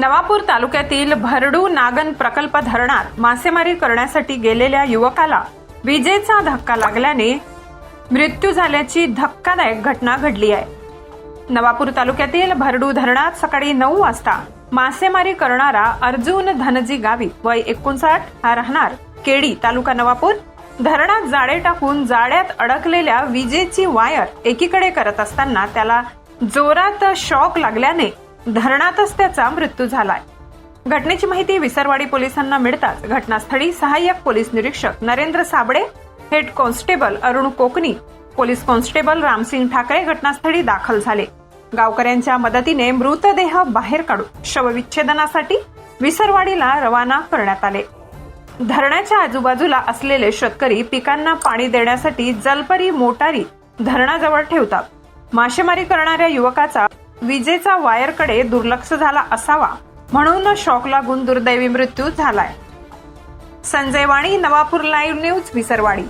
नवापूर तालुक्यातील भरडू नागन प्रकल्प धरणात मासेमारी करण्यासाठी गेलेल्या युवकाला विजेचा धक्का लागल्याने मृत्यू झाल्याची धक्कादायक घटना घडली आहे. नवापूर तालुक्यातील भरडू धरणात सकाळी नऊ वाजता मासेमारी करणारा अर्जुन धनजी गावी वय एकोणसाठ हा राहणार केडी तालुका नवापूर. धरणात जाळे टाकून जाळ्यात अडकलेल्या विजेची वायर एकीकडे करत असताना त्याला जोरात शॉक लागल्याने धरणातच त्याचा मृत्यू झालाय. घटनेची माहिती विसरवाडी पोलिसांना मिळताच घटनास्थळी सहाय्यक पोलीस निरीक्षक Narendra Sable head constable Arun Kokani police constable Ramsingh Thakare घटनास्थळी दाखल झाले. गावकऱ्यांच्या मदतीने मृतदेह बाहेर काढून शवविच्छेदनासाठी विसरवाडीला रवाना करण्यात आले. धरणाच्या आजूबाजूला असलेले शेतकरी पिकांना पाणी देण्यासाठी जलपरी मोटारी धरणाजवळ ठेवतात. मासेमारी करणाऱ्या युवकाचा विजेचा वायरकडे दुर्लक्ष झाला असावा म्हणून शॉक लागून दुर्दैवी मृत्यू झालाय. Sanjay Wani Navapur live news Visarwadi.